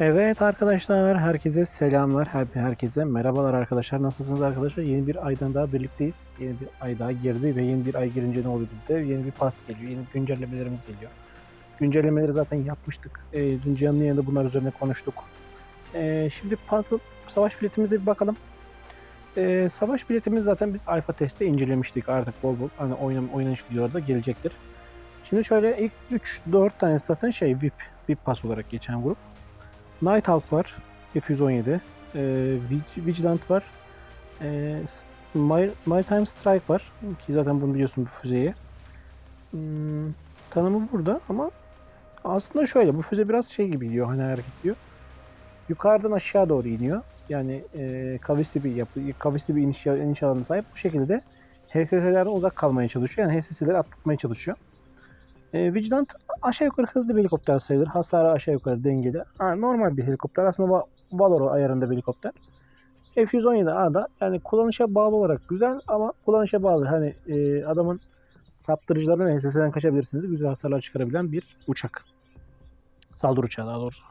Evet arkadaşlar, herkese selamlar, her- herkese merhabalar arkadaşlar. Nasılsınız arkadaşlar? Yeni bir aydan daha birlikteyiz. Yeni bir ay daha girdi ve yeni bir ay girince ne oluyor bizde? Yeni bir pas geliyor, yeni güncellemelerimiz geliyor. Güncellemeleri zaten yapmıştık. Ee, dün canlı yayında bunlar üzerine konuştuk. Ee, şimdi puzzle, savaş biletimize bir bakalım. Ee, savaş biletimiz zaten biz alfa testte incelemiştik. Artık bol bol hani oynam, oynanış videolarda gelecektir. Şimdi şöyle ilk 3-4 tane zaten şey VIP, VIP pas olarak geçen grup. Nighthawk var. F-117. Ee, Vig- Vigilant var. Ee, S- My, Maritime Strike var. Ki zaten bunu biliyorsun bu füzeyi. Hmm, tanımı burada ama aslında şöyle bu füze biraz şey gibi gidiyor hani hareket ediyor. Yukarıdan aşağı doğru iniyor. Yani e, kavisli bir yapı, kavisli bir iniş, iniş alanına sahip. Bu şekilde HSS'lerden uzak kalmaya çalışıyor. Yani HSS'leri atlatmaya çalışıyor. E, Vigilant aşağı yukarı hızlı bir helikopter sayılır. Hasarı aşağı yukarı dengeli. Ha, normal bir helikopter. Aslında Va- Valoro ayarında bir helikopter. F-117 A'da yani kullanışa bağlı olarak güzel ama kullanışa bağlı. Hani e, adamın saptırıcılarına ve HSS'den kaçabilirsiniz. Güzel hasarlar çıkarabilen bir uçak. Saldırı uçağı daha doğrusu.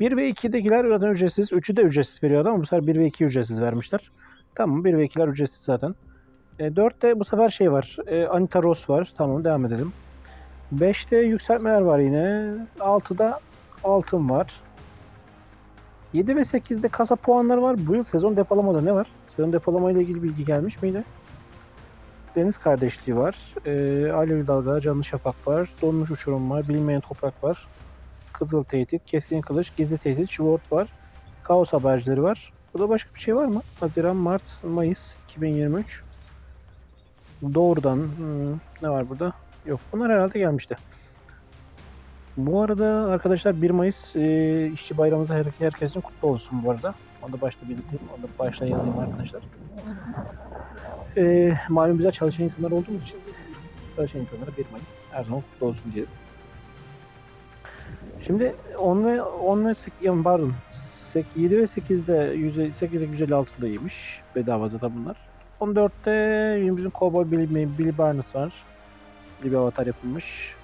1 ve 2'dekiler zaten ücretsiz. 3'ü de ücretsiz veriyordu ama bu sefer 1 ve 2 ücretsiz vermişler. Tamam 1 ve 2'ler ücretsiz zaten. E, 4'te bu sefer şey var. E, Anita Ross var. Tamam devam edelim. 5'te yükseltmeler var yine. 6'da altın var. 7 ve 8'de kasa puanları var. Bu yıl sezon depolamada ne var? Sezon depolama ile ilgili bilgi gelmiş miydi? Deniz kardeşliği var. Ee, Alevi dalga, canlı şafak var. Donmuş uçurum var. Bilinmeyen toprak var. Kızıl tehdit, keskin kılıç, gizli tehdit, Sword var. Kaos habercileri var. Burada başka bir şey var mı? Haziran, Mart, Mayıs 2023. Doğrudan hmm, ne var burada? Yok bunlar herhalde gelmişti. Bu arada arkadaşlar 1 Mayıs e, işçi bayramımız her, herkesin kutlu olsun bu arada. Onu da başta belirteyim. Onu da başta yazayım arkadaşlar. E, malum bize çalışan insanlar olduğumuz için çalışan insanlara 1 Mayıs her zaman kutlu olsun diyelim. Şimdi 10 ve 10 ve 8, yani pardon 7 ve 8'de 108'e 156'daymış. Bedava zaten bunlar. 14'te yine bizim Cowboy Billy, Billy Barnes var. Bir avatar yapılmış.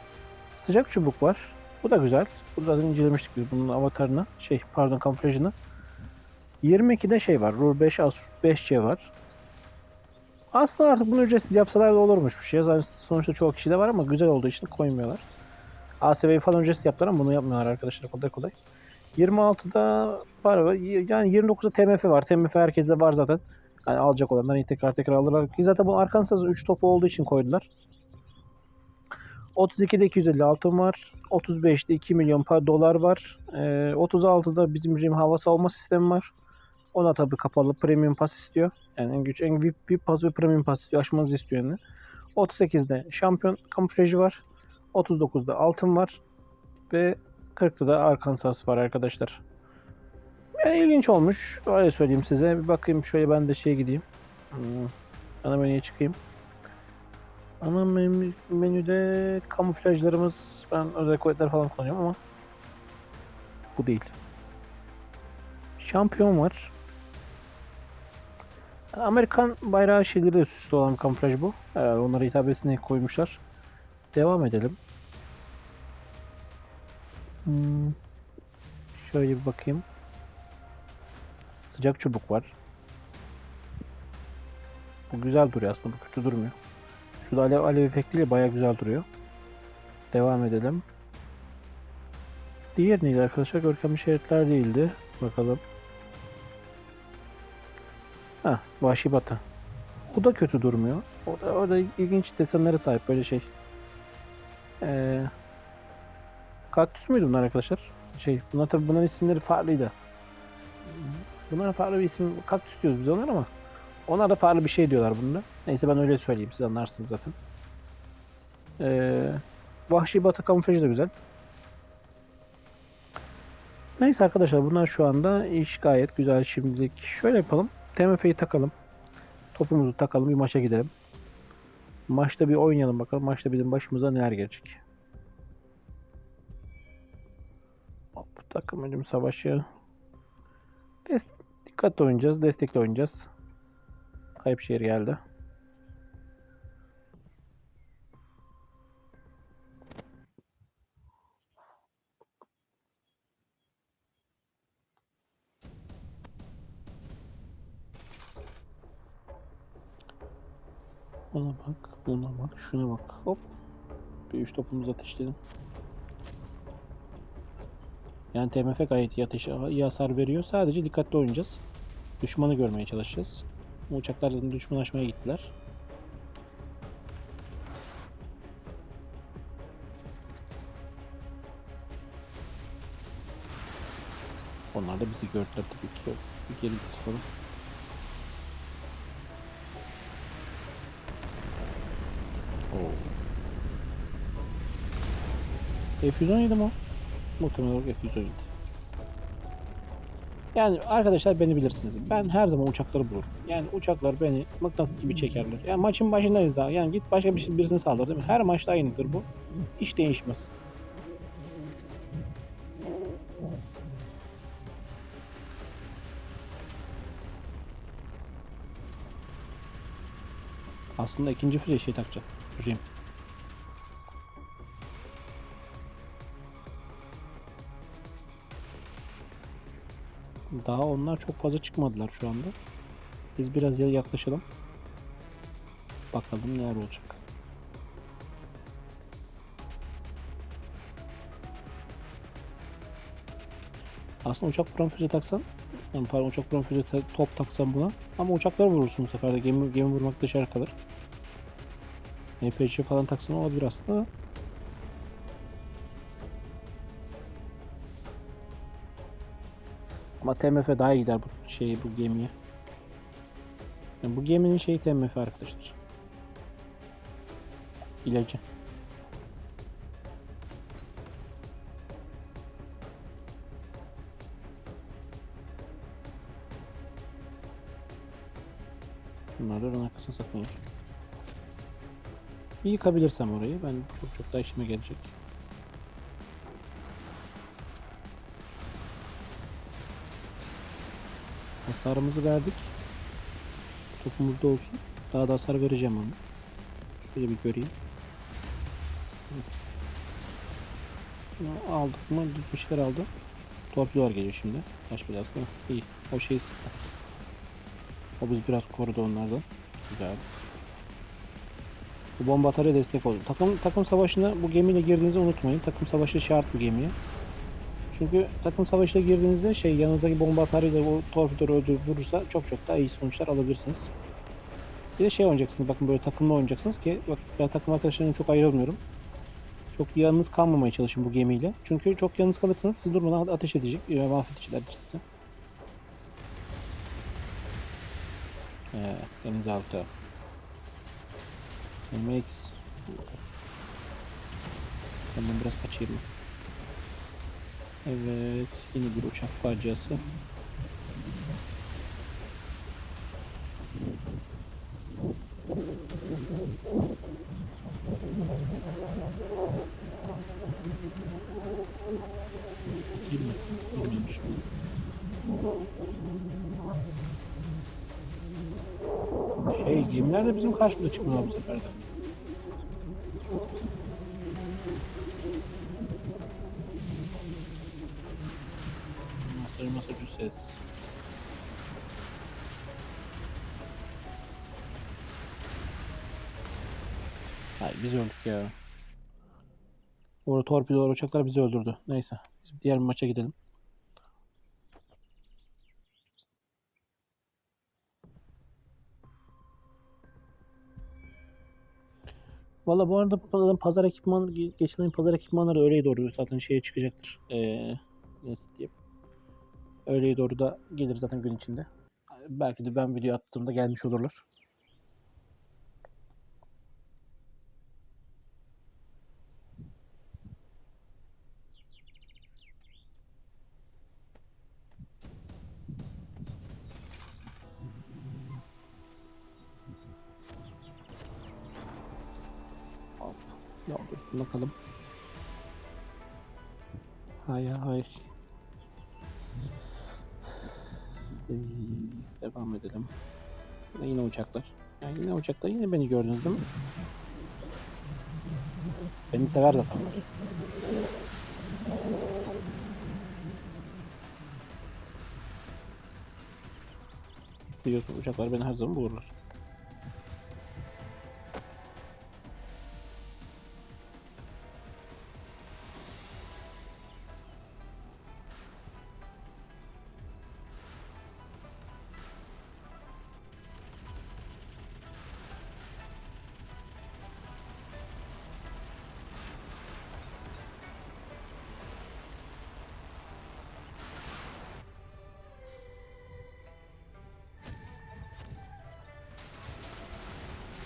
Sıcak çubuk var. Bu da güzel. Bunu zaten incelemiştik biz bunun avatarını. Şey pardon kamuflajını. 22'de şey var. Rur 5 Asus 5C var. Aslında artık bunu ücretsiz yapsalar da olurmuş bir şey. Zaten sonuçta çoğu kişi de var ama güzel olduğu için koymuyorlar. ASV'yi falan ücretsiz yaptılar ama bunu yapmıyorlar arkadaşlar kolay kolay. 26'da var. Yani 29'da TMF var. TMF herkeste var zaten. Yani alacak olanlar tekrar tekrar alırlar. Zaten bu Arkansas'ın 3 topu olduğu için koydular. 32'de 250 altın var. 35'te 2 milyon para dolar var. Ee, 36'da bizim bizim hava savunma sistemi var. Ona tabii kapalı premium pas istiyor. Yani en güç en VIP, VIP pas ve premium pas istiyor. Aşmanızı istiyor yani. 38'de şampiyon kamuflajı var. 39'da altın var. Ve 40'ta da Arkansas var arkadaşlar. Yani ilginç olmuş. Öyle söyleyeyim size. Bir bakayım şöyle ben de şeye gideyim. Hmm. Ana menüye çıkayım. Ana menü, menüde kamuflajlarımız ben özel kuvvetler falan kullanıyorum ama bu değil. Şampiyon var. Amerikan bayrağı şeyleri de süslü olan kamuflaj bu. Herhalde onlara diye koymuşlar. Devam edelim. Hmm. Şöyle bir bakayım. Sıcak çubuk var. Bu güzel duruyor aslında. Bu kötü durmuyor. Şurada alev, alev efektiyle baya güzel duruyor. Devam edelim. Diğer neydi arkadaşlar? Görkemli şeritler değildi. Bakalım. Ha, Vahşi Batı. O da kötü durmuyor. O da, o da ilginç desenlere sahip böyle şey. Ee, kaktüs müydü bunlar arkadaşlar? Şey, bunlar tabii bunların isimleri farklıydı. Bunlara farklı bir isim, kaktüs diyoruz biz onlar ama onlar da farklı bir şey diyorlar bunda. Neyse ben öyle söyleyeyim siz anlarsınız zaten. Ee, Vahşi Batı kamuflajı da güzel. Neyse arkadaşlar bunlar şu anda iş gayet güzel şimdilik. Şöyle yapalım. TMF'yi takalım. Topumuzu takalım bir maça gidelim. Maçta bir oynayalım bakalım. Maçta bizim başımıza neler gelecek. Hop, takım ölüm savaşı. Des dikkatli oynayacağız. Destekli oynayacağız. Kayıp şehir geldi. Ona bak, buna bak, şuna bak. Hop. Bir üç topumuzu ateşledim. Yani TMF gayet iyi ateş, iyi hasar veriyor. Sadece dikkatli oynayacağız. Düşmanı görmeye çalışacağız. Bu uçaklar zaten düşman aşmaya gittiler. Onlar da bizi gördüler tabii ki. Geri vites Oo. F117 mi o? Muhtemelen olarak F117. Yani arkadaşlar beni bilirsiniz. Ben her zaman uçakları bulurum. Yani uçaklar beni mıknatıs gibi çekerler. Yani maçın başındayız daha. Yani git başka bir şey, birisini saldır değil mi? Her maçta aynıdır bu. Hiç değişmez. Aslında ikinci füze şey takacak. Rim. Daha onlar çok fazla çıkmadılar şu anda. Biz biraz ya- yaklaşalım. Bakalım neler olacak. Aslında uçak vuran füze taksan, yani pardon uçak vuran füze top taksan buna ama uçakları vurursun bu sefer de gemi, gemi vurmak dışarı kalır. NPC falan taksan olabilir aslında. Ama TMF daha iyi gider bu şeyi bu gemiye. Yani bu geminin şeyi TMF arkadaşlar. İlacı. Bunlar da ön arkasına saklanıyor. Bir yıkabilirsem orayı ben çok çok daha işime gelecek. Hasarımızı verdik. Topumuzda olsun. Daha da hasar vereceğim ama. Şöyle bir göreyim. Bunu aldık mı? Bir şeyler aldı. Torpidolar geliyor şimdi. Baş biraz da. İyi. O şeyi sıktı. O biz biraz korudu onlardan. Güzel. Bu bomba atarya destek oldu. Takım takım savaşına bu gemiyle girdiğinizi unutmayın. Takım savaşı şart bu gemiye. Çünkü takım savaşına girdiğinizde şey yanınızdaki bomba atarıyla o torpidoru öldürüp vurursa çok çok daha iyi sonuçlar alabilirsiniz. Bir de şey oynayacaksınız bakın böyle takımla oynayacaksınız ki bak ben takım arkadaşlarımla çok ayrılmıyorum. Çok yalnız kalmamaya çalışın bu gemiyle. Çünkü çok yalnız kalırsanız sizi durmadan ateş edecek ve mahvedicilerdir sizi. Ee, denizaltı. MX. Hemen biraz kaçayım. Evet, yine bir uçak faciası. Girme. Şey, gemiler de bizim karşımıza çıkmıyor bu sefer. Massachusetts. Hayır biz öldük ya. Orada torpidolar uçaklar bizi öldürdü. Neyse. Biz diğer bir maça gidelim. Valla bu arada pazar, ekipman, geçen pazar ekipmanları öğleye doğru zaten şeye çıkacaktır. Ee, nasıl diyeyim. Öğleye doğru da gelir zaten gün içinde. Belki de ben video attığımda gelmiş olurlar. Hop. Bakalım. Hayır hayır. Devam edelim. Yine, yine uçaklar. Yani yine uçaklar. Yine beni gördünüz değil mi? Beni sever zaten. Biliyorsun uçaklar beni her zaman vururlar.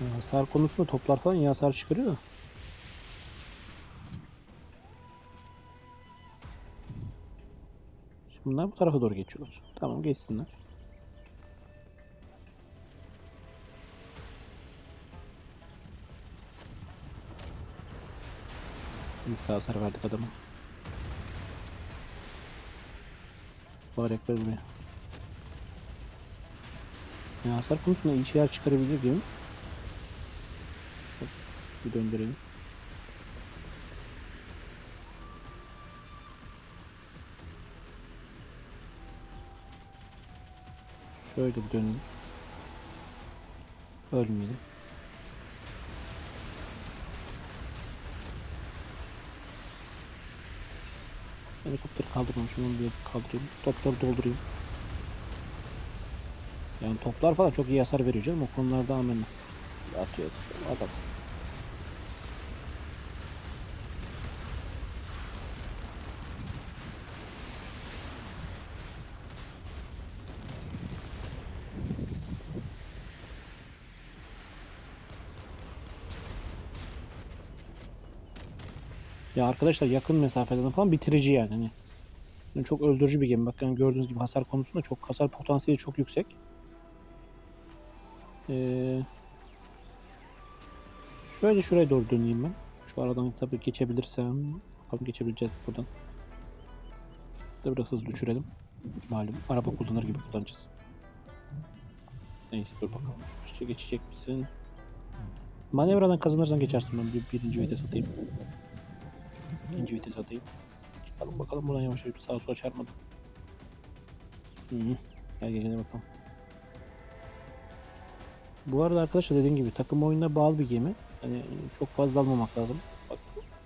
Hasar konusunda toplar falan iyi hasar çıkarıyor. Şimdi bunlar bu tarafa doğru geçiyorlar. Tamam geçsinler. Yüzde hasar verdik adama. Bayraklar buraya. Ya hasar konusunda iyi şeyler çıkarabilir değil mi? Bir döndürelim. Şöyle bir dönelim. Ölmeyelim. Helikopteri kaldırmamışım onu bir kaldırayım. Topları doldurayım. Yani toplar falan çok iyi hasar veriyor canım. O konularda amenna. Atıyor. Adam. Ya arkadaşlar yakın mesafeden falan bitirici yani. Hani yani çok öldürücü bir gemi. Bakın gördüğünüz gibi hasar konusunda çok hasar potansiyeli çok yüksek. Ee, şöyle şuraya doğru döneyim ben. Şu aradan tabii geçebilirsem. Bakalım geçebileceğiz buradan. Da biraz hızlı düşürelim. Malum araba kullanır gibi kullanacağız. Neyse dur bakalım. İşte geçecek misin? Manevradan kazanırsan geçersin ben bir, birinci vites atayım. İkinci vites atayım. Çıkalım bakalım buradan yavaş yavaş sağa sola çarpmadım. Hı -hı. Gel gel bakalım. Bu arada arkadaşlar dediğim gibi takım oyununa bağlı bir gemi. Hani çok fazla almamak lazım. Bak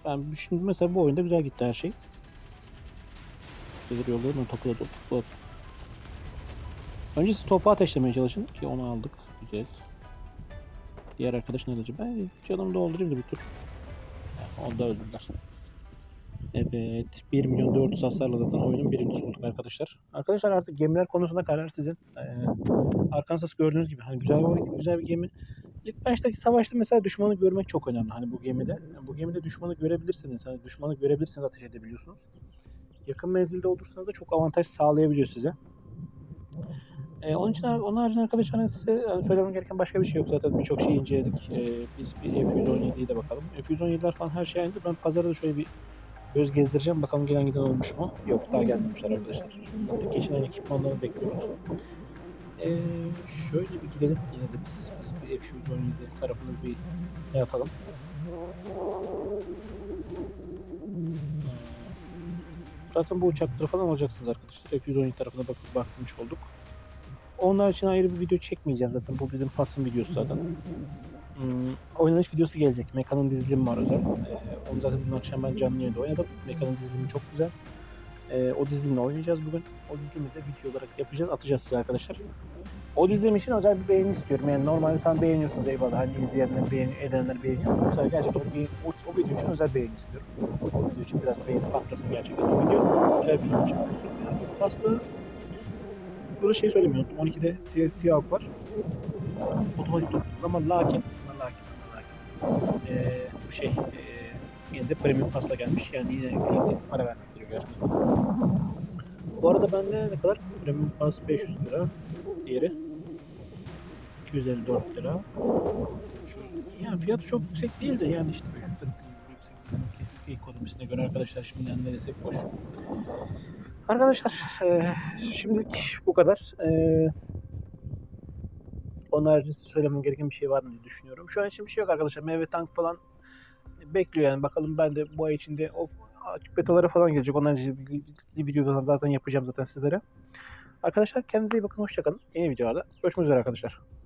ben şimdi mesela bu oyunda güzel gitti her şey. Gelir da topu da- Önce siz topu ateşlemeye çalışın ki onu aldık. Güzel. Diğer arkadaş ne olacak? Ben canımı doldurayım da bir tur. Yani onda öldürdüler. Evet. 1 milyon 400 hasarla zaten oyunun birincisi olduk arkadaşlar. Arkadaşlar artık gemiler konusunda karar sizin. Ee, Arkansas gördüğünüz gibi hani güzel bir güzel bir gemi. İlk baştaki savaşta mesela düşmanı görmek çok önemli. Hani bu gemide. Bu gemide düşmanı görebilirsiniz. Hani düşmanı görebilirsiniz ateş edebiliyorsunuz. Yakın menzilde olursanız da çok avantaj sağlayabiliyor size. Ee, onun için onun haricinde arkadaşlar hani size yani söylemem gereken başka bir şey yok. Zaten birçok şeyi inceledik. Ee, biz bir F-117'yi de bakalım. F-117'ler falan her şey aynı. Ben pazarda da şöyle bir göz gezdireceğim. Bakalım gelen giden olmuş mu? Yok daha gelmemişler arkadaşlar. Şimdi geçen ay ekipmanlarını bekliyoruz. Ee, şöyle bir gidelim. Yine de biz, biz bir F-117 tarafını bir ne atalım. Zaten bu uçakları falan alacaksınız arkadaşlar. F-117 tarafına bakıp bakmış olduk. Onlar için ayrı bir video çekmeyeceğim zaten. Bu bizim pasın videosu zaten. Hmm, oynanış videosu gelecek. Mekanın dizilimi var özel. Ee, onu zaten dün akşam ben canlı yayında oynadım. Mekanın dizilimi çok güzel. Ee, o dizilimle oynayacağız bugün. O dizilimi de video olarak yapacağız, atacağız size arkadaşlar. O dizilim için özel bir beğeni istiyorum. Yani normalde tam beğeniyorsunuz eyvallah. Hani izleyenler beğeniyor, edenler beğeniyor. Mesela gerçekten o, beğeni- o, o video için özel beğeni istiyorum. O video için biraz beğeni patlasın gerçekten. O video güzel bir video için. Aslında burada şey söylemeyi unuttum. 12'de siyah, siyah var. Otomatik durdurdu ama lakin ee, bu şey ee, yine de premium pasla gelmiş. Yani yine yine para vermek gerekiyor gerçekten. Bu arada bende ne kadar? Premium pas 500 lira. Diğeri 254 lira. Şu, yani fiyatı çok yüksek değil de yani işte 500 lira değil, yüksek değil. Ülke ekonomisine göre arkadaşlar şimdi ne desek boş. Arkadaşlar eee şimdilik bu kadar. Eee onun haricinde size söylemem gereken bir şey var mı diye düşünüyorum. Şu an için bir şey yok arkadaşlar. Meyve tank falan bekliyor yani. Bakalım ben de bu ay içinde o açık betaları falan gelecek. Ondan önce bir video zaten yapacağım zaten sizlere. Arkadaşlar kendinize iyi bakın. Hoşçakalın. Yeni videolarda görüşmek üzere arkadaşlar.